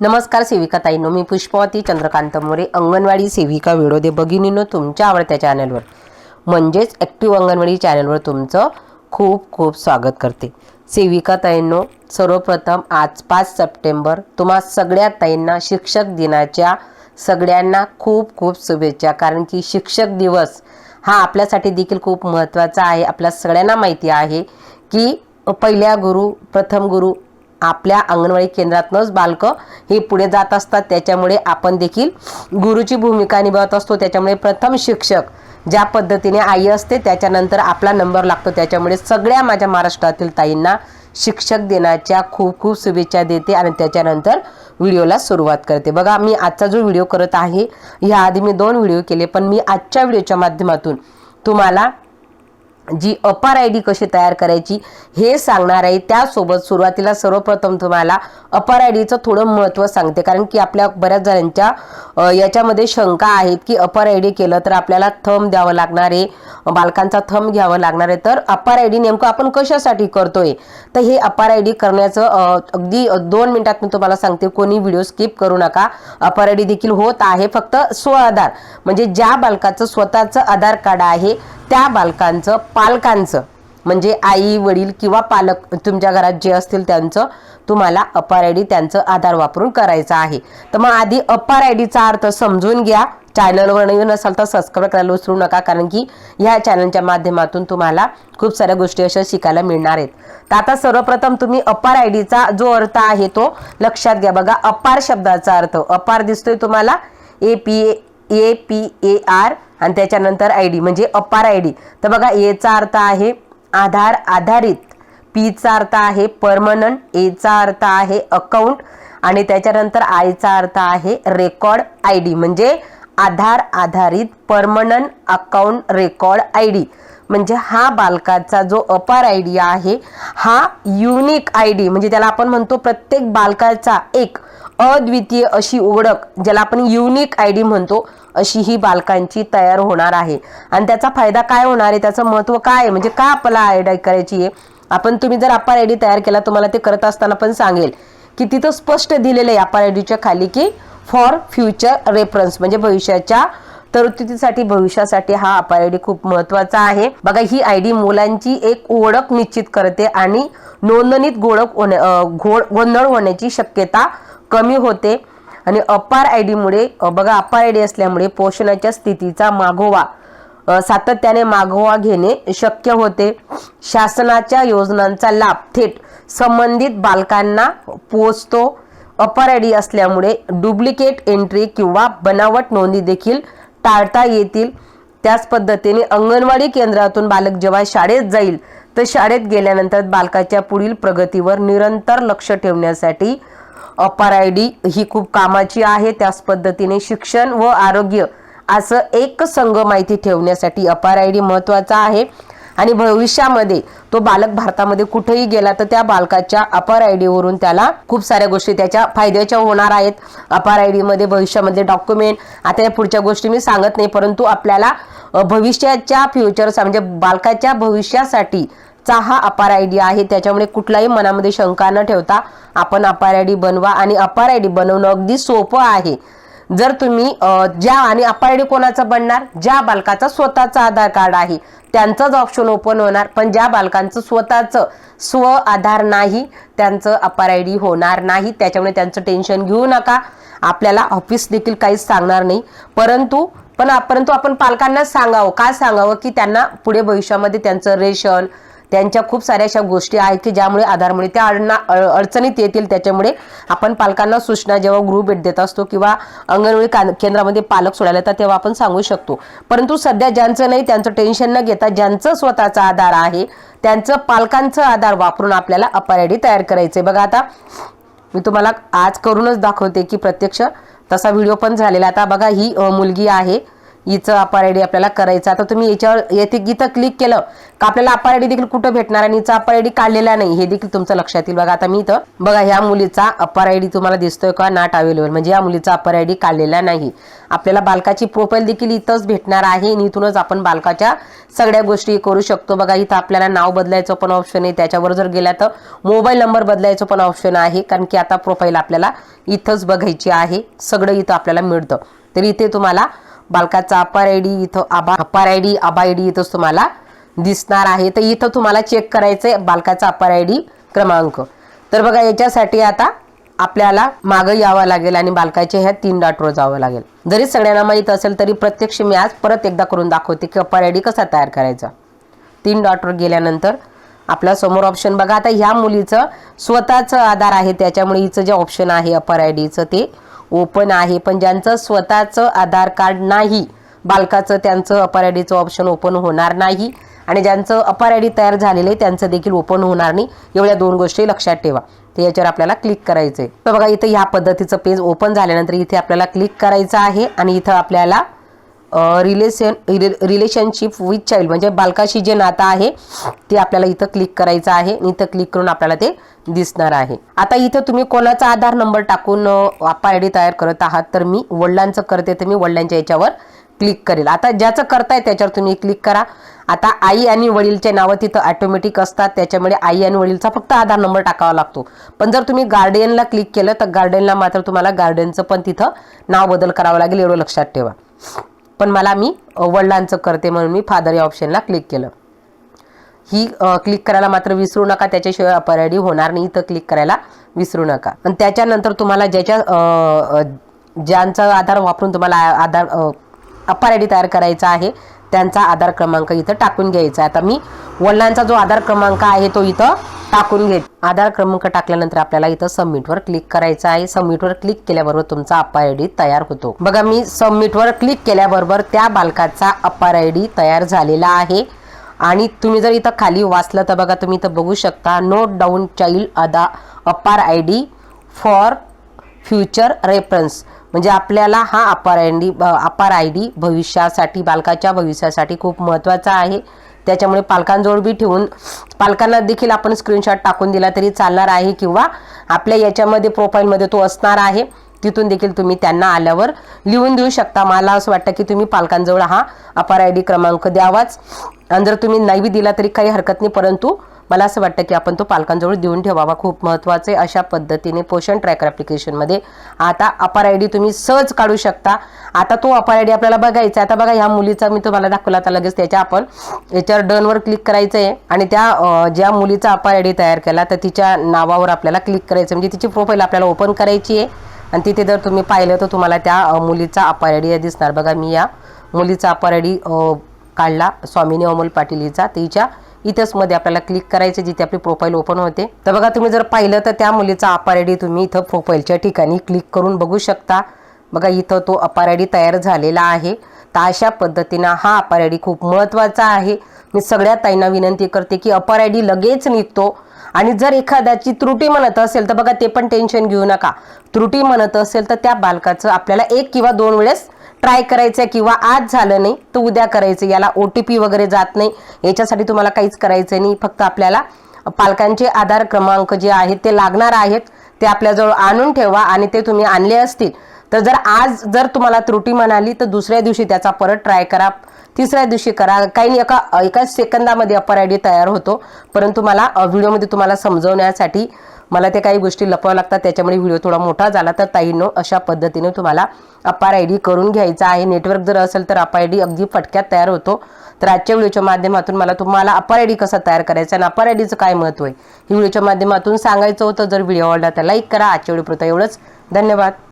नमस्कार सेविका ताईनो मी पुष्पवती चंद्रकांत मोरे अंगणवाडी सेविका विरोधे दे भगिनीनो तुमच्या आवडत्या चॅनलवर. म्हणजेच ॲक्टिव्ह अंगणवाडी चॅनलवर तुमचं खूप खूप स्वागत करते. सेविका ताईंनो सर्वप्रथम आज पाच सप्टेंबर तुम्हा सगळ्या ताईंना शिक्षक दिनाच्या सगळ्यांना खूप खूप शुभेच्छा. कारण की शिक्षक दिवस हा आपल्यासाठी देखील खूप महत्त्वाचा आहे. आपल्या सगळ्यांना माहिती आहे की पहिल्या गुरु प्रथम गुरु आपल्या अंगणवाडी केंद्रातनंच बालकं हे पुढे जात असतात. त्याच्यामुळे आपण देखील गुरुची भूमिका निभावत असतो. त्याच्यामुळे प्रथम शिक्षक ज्या पद्धतीने आई असते त्याच्यानंतर आपला नंबर लागतो. त्याच्यामुळे सगळ्या माझ्या महाराष्ट्रातील ताईंना शिक्षक दिनाच्या खूप खूप शुभेच्छा देते आणि त्याच्यानंतर व्हिडिओला सुरुवात करते. बघा मी आजचा जो व्हिडिओ करत आहे ह्याआधी मी दोन व्हिडिओ केले पण मी आजच्या व्हिडिओच्या माध्यमातून तुम्हाला जी अपार आय डी कशी तयार करायची हे सांगणार आहे. त्यासोबत सुरुवातीला सर्वप्रथम तुम्हाला अपार आय डीचं थोडं महत्त्व सांगते. कारण की आपल्या बऱ्याच जणांच्या याच्यामध्ये शंका आहेत की अपार आय डी केलं तर आपल्याला थंब द्यावं लागणार आहे बालकांचा थंब घ्यावं लागणार आहे. तर अपार आय डी नेमकं आपण कशासाठी करतोय? तर हे अपार आय डी करण्याचं अगदी दोन मिनिटात मी तुम्हाला सांगते. कोणी व्हिडिओ स्किप करू नका. अपार आय डी देखील होत आहे. फक्त स्व आधार. म्हणजे ज्या बालकाचं स्वतःचं आधार कार्ड आहे त्या बालकांचं पालकांचं म्हणजे आई वडील किंवा पालक तुमच्या घरात जे असतील त्यांचं तुम्हाला अपार आय डी त्यांचं आधार वापरून करायचं आहे. तर मग आधी अपार आय डीचा अर्थ समजून घ्या. चॅनलवर नवीन असाल तर सबस्क्राईब करायला विसरू नका कारण की ह्या चॅनलच्या माध्यमातून तुम्हाला खूप साऱ्या गोष्टी अशा शिकायला मिळणार आहेत. तर आता सर्वप्रथम तुम्ही अपार आय डीचा जो अर्थ आहे तो लक्षात घ्या. बघा अपार शब्दाचा अर्थ अपार दिसतोय तुम्हाला. A P A P A R आणि त्याच्यानंतर आय डी म्हणजे अपार आय डी तर बघा एचा अर्थ आहे आधार आधारित. पीचा अर्थ आहे परमनंट एचा अर्थ आहे अकाउंट आणि त्याच्यानंतर आयचा अर्थ आहे रेकॉर्ड आय डी म्हणजे आधार आधारित permanent account record I D म्हणजे हा बालकाचा जो अपार आय डी आहे हा युनिक आय डी म्हणजे त्याला आपण म्हणतो प्रत्येक बालकाचा एक अद्वितीय अशी ओळख ज्याला आपण युनिक आय डी म्हणतो अशी ही बालकांची तयार होणार आहे. आणि त्याचा फायदा काय होणार आहे? त्याचं महत्त्व काय आहे? म्हणजे का आपल्याला आय डी करायची आहे? आपण तुम्ही जर अपार आय डी तयार केला तुम्हाला ते करत असताना पण सांगेल की तिथं स्पष्ट दिलेलं आहे अपार आय डीच्या खाली की फॉर फ्युचर रेफरन्स म्हणजे भविष्याच्या तरतुदीसाठी भविष्यासाठी हा अपार आय डी खूप महत्त्वाचा आहे. बघा ही आय डी मुलांची एक ओळख निश्चित करते आणि नोंदणीत गोळख होण्या घोळ गोंधळ होण्याची शक्यता कमी होते. आणि अपार आय डीमुळे बघा अपार आय डी असल्यामुळे पोषणाच्या स्थितीचा मागोवा सातत्याने मागोवा घेणे शक्य होते. शासनाच्या योजनांचा लाभ थेट संबंधित बालकांना पोचतो. अपार आय डी असल्यामुळे डुप्लिकेट एंट्री किंवा बनावट नोंदी देखील टाळता येतील. त्याच पद्धतीने अंगणवाडी केंद्रातून बालक जेव्हा शाळेत जाईल तर शाळेत गेल्यानंतर बालकाच्या पुढील प्रगतीवर निरंतर लक्ष ठेवण्यासाठी अपार आय डी ही खूप कामाची आहे. त्याच पद्धतीने शिक्षण व आरोग्य असं एक संघ माहिती ठेवण्यासाठी अपार आय डी महत्त्वाचा आहे. आणि भविष्यामध्ये तो बालक भारतामध्ये कुठेही गेला तर त्या बालकाच्या अपार आय डीवरून त्याला खूप साऱ्या गोष्टी त्याच्या फायद्याच्या होणार आहेत. अपार आय डीमध्ये भविष्यामध्ये डॉक्युमेंट आता या पुढच्या गोष्टी मी सांगत नाही परंतु आपल्याला भविष्याच्या फ्युचर म्हणजे बालकाच्या भविष्यासाठी चा हा अपार आय डी आहे. त्याच्यामुळे कुठलाही मनामध्ये शंका न ठेवता आपण अपार आय डी बनवा आणि अपार आय डी बनवणं अगदी सोपं आहे. जर तुम्ही ज्या आणि अपार आय डी कोणाचा बनणार? ज्या बालकाचा स्वतःचा आधार कार्ड आहे. त्यांचंच ऑप्शन ओपन होणार पण ज्या बालकांचं स्वतःचं स्व आधार नाही त्यांचं अपार आय डी होणार नाही. त्याच्यामुळे त्यांचं टेन्शन घेऊ नका. आपल्याला ऑफिस देखील काहीच सांगणार नाही. परंतु पण परंतु आपण पालकांना सांगावं. का सांगावं? की त्यांना पुढे भविष्यामध्ये त्यांचं रेशन त्यांच्या खूप साऱ्या अशा गोष्टी आहेत की ज्यामुळे आधारमुळे त्या अडणा अ- अडचणीत येतील त्याच्यामुळे आपण पालकांना सूचना जेव्हा गृह भेट देत असतो किंवा अंगणवाडी केंद्रामध्ये पालक सोडायला येतात तेव्हा आपण सांगू शकतो. परंतु सध्या ज्यांचं नाही त्यांचं टेन्शन न घेता ज्यांचं स्वतःचा आधार आहे त्यांचं पालकांचं आधार वापरून आपल्याला अपार आय डी तयार करायचंय. बघा आता मी तुम्हाला आज करूनच दाखवते की प्रत्यक्ष तसा व्हिडिओ पण झालेला आता बघा ही मुलगी आहे. हिचं अपार आय डी आपल्याला करायचं. आता तुम्ही याच्यावर येथे इथं क्लिक केलं का आपल्याला अपार आय डी देखील कुठं भेटणार आणि हिचा अपार आय डी काढलेला नाही हे देखील तुमचं लक्षात येईल. बघा आता मी इथं बघा ह्या मुलीचा अपार आय डी तुम्हाला दिसतोय का नॉट अवेलेबल म्हणजे या मुलीचा अपार आय डी काढलेला नाही. आपल्याला बालकाची प्रोफाईल देखील इथंच भेटणार आहे आणि इथूनच आपण बालकाच्या सगळ्या गोष्टी करू शकतो. बघा इथं आपल्याला नाव बदलायचं पण ऑप्शन आहे. त्याच्यावर जर गेला तर मोबाईल नंबर बदलायचं पण ऑप्शन आहे. कारण की आता प्रोफाईल आपल्याला इथंच बघायची आहे. सगळं इथं आपल्याला मिळतं. तर इथे तुम्हाला बालकाचा अपार आय डी इथं आबा अपार I D Aba I D इथंच तुम्हाला दिसणार आहे. तर इथं तुम्हाला चेक करायचं आहे बालकाचा अपार आय डी क्रमांक. तर बघा याच्यासाठी आता आपल्याला मागं यावं लागेल आणि बालकाच्या ह्या तीन डॉटवर जावं लागेल. जरी सगळ्यांना माहीत असेल तरी प्रत्यक्ष मी आज परत एकदा करून दाखवते की अपार आय डी कसा तयार करायचा. तीन डॉटवर गेल्यानंतर आपल्यासमोर ऑप्शन बघा. आता ह्या मुलीचं स्वतःचं आधार आहे त्याच्यामुळे हिचं जे ऑप्शन आहे अपर आय डीचं ते ओपन आहे. पण ज्यांचं स्वतःचं आधार कार्ड नाही बालकाचं त्यांचं अपर आय डीचं ऑप्शन ओपन होणार नाही. आणि ज्यांचं अपर आय डी तयार झालेलं आहे त्यांचं देखील ओपन होणार नाही. एवढ्या दोन गोष्टी लक्षात ठेवा. ते याच्यावर आपल्याला क्लिक करायचं आहे तर बघा इथं ह्या पद्धतीचं पेज ओपन झाल्यानंतर इथे आपल्याला क्लिक करायचं आहे आणि इथं आपल्याला रिलेशन रिलेशनशिप विथ चाइल्ड म्हणजे बालकाशी जे नातं आहे ते आपल्याला इथं क्लिक करायचं आहे. आणि इथं क्लिक करून आपल्याला ते दिसणार आहे. आता इथं तुम्ही कोणाचा आधार नंबर टाकून आपा आय डी तयार करत आहात तर मी वडिलांचं करते तर मी वडिलांच्या याच्यावर क्लिक करेल. आता ज्याचं करताय त्याच्यावर तुम्ही क्लिक करा. आता आई आणि वडीलचे नावं तिथं ऑटोमॅटिक असतात. त्याच्यामुळे आई आणि वडीलचा फक्त आधार नंबर टाकावा लागतो. पण जर तुम्ही गार्डियनला क्लिक केलं तर गार्डियनला मात्र तुम्हाला गार्डियनचं पण तिथं नाव बदल करावं लागेल एवढं लक्षात ठेवा. पण मला मी वडिलांचं करते म्हणून मी फादर या ऑप्शनला क्लिक केलं. ही क्लिक करायला मात्र विसरू नका त्याच्याशिवाय अपराडी होणार नाही इथं क्लिक करायला विसरू नका. आणि त्याच्यानंतर तुम्हाला ज्याच्या ज्यांचा आधार वापरून तुम्हाला आधार अपार तयार करायचा आहे त्यांचा आधार क्रमांक इथं टाकून घ्यायचा आता मी वडिलांचा जो आधार क्रमांक आहे तो इथं टाकून घे आधार क्रमांक टाकल्यानंतर आपल्याला इथं सबमिटवर क्लिक करायचं आहे. सबमिटवर क्लिक केल्याबरोबर तुमचा अपार आय डी तयार होतो. बघा मी सबमिटवर क्लिक केल्याबरोबर त्या बालकाचा अपार आय डी तयार झालेला आहे. आणि तुम्ही जर इथं खाली वाचलं तर बघा तुम्ही इथं बघू शकता नोट डाऊन चाइल्ड अदा APAAR I D for future reference म्हणजे आपल्याला हा APAAR I D APAAR I D भविष्यासाठी बालकाच्या भविष्यासाठी खूप महत्त्वाचा आहे. त्याच्यामुळे पालकांजवळ बी ठेवून पालकांना देखील आपण स्क्रीनशॉट टाकून दिला तरी चालणार आहे किंवा आपल्या याच्यामध्ये प्रोफाईलमध्ये तो असणार आहे. तिथून देखील तुम्ही त्यांना आल्यावर लिहून देऊ शकता. मला असं वाटतं की तुम्ही पालकांजवळ हा अपार आय डी क्रमांक द्यावाच. आणि जर तुम्ही नाही दिला तरी काही हरकत नाही परंतु मला असं वाटतं की आपण तो पालकांजवळ देऊन ठेवावा. खूप महत्त्वाचे अशा पद्धतीने पोषण ट्रॅकर ॲप्लिकेशनमध्ये आता अपार आय डी तुम्ही सहज काढू शकता. आता तो अपार आय डी आपल्याला बघायचा आता बघा ह्या मुलीचा मी तुम्हाला दाखवला आता लगेच त्याच्या आपण याच्यावर डनवर क्लिक करायचं आहे आणि त्या ज्या मुलीचा अपार आय डी तयार केला तर तिच्या नावावर आपल्याला क्लिक करायचं म्हणजे तिची प्रोफाईल आपल्याला ओपन करायची आहे. आणि तिथे जर तुम्ही पाहिलं तर तुम्हाला त्या मुलीचा अपार आय डी दिसणार. बघा मी या मुलीचा अपार आय डी काढला. स्वामिनी अमोल पाटील हिचा तिच्या इथंच मध्ये आपल्याला क्लिक करायचं जिथे आपली प्रोफाईल ओपन होते. तर बघा तुम्ही जर पाहिलं तर त्या मुलीचा अपार आय तुम्ही इथं प्रोफाईलच्या ठिकाणी क्लिक करून बघू शकता. बघा इथं तो अपार आय तयार झालेला आहे. तर अशा पद्धतीनं हा अपार आय खूप महत्त्वाचा आहे. मी सगळ्या ताईंना विनंती करते की अपार आयडी लगेच निघतो. आणि जर एखाद्याची त्रुटी म्हणत असेल तर बघा ते पण टेन्शन घेऊ नका. त्रुटी म्हणत असेल तर त्या बालकाचं आपल्याला एक किंवा दोन वेळेस ट्राय करायचं आहे किंवा आज झालं नाही तर उद्या करायचं याला ओ टी पी वगैरे जात नाही. याच्यासाठी तुम्हाला काहीच करायचं नाही. फक्त आपल्याला पालकांचे आधार क्रमांक जे आहेत ते लागणार आहेत. ते आपल्याजवळ आणून ठेवा आणि ते तुम्ही आणले असतील. तर जर आज जर तुम्हाला त्रुटी म्हणाली तर दुसऱ्या दिवशी त्याचा परत ट्राय करा. तिसऱ्या दिवशी करा. काही नाही एका एका सेकंदामध्ये अपर आय डी तयार होतो. परंतु मला व्हिडिओमध्ये तुम्हाला समजवण्यासाठी मला ते काही गोष्टी लपवाव्या लागतात. त्याच्यामुळे व्हिडिओ थोडा मोठा झाला तर ताईंनो अशा पद्धतीने तुम्हाला अपार आय डी करून घ्यायचा आहे. नेटवर्क जर असेल तर अपार आय डी अगदी फटक्यात तयार होतो. तर आजच्या व्हिडिओच्या माध्यमातून मला तुम्हाला अपार आय डी कसा तयार करायचा आणि अपार आय डीचं काय महत्त्व आहे? ही व्हिडिओच्या माध्यमातून सांगायचं होतं. जर व्हिडिओ आवडला तर लाईक करा. आजच्या व्हिडिओ एवढंच. धन्यवाद.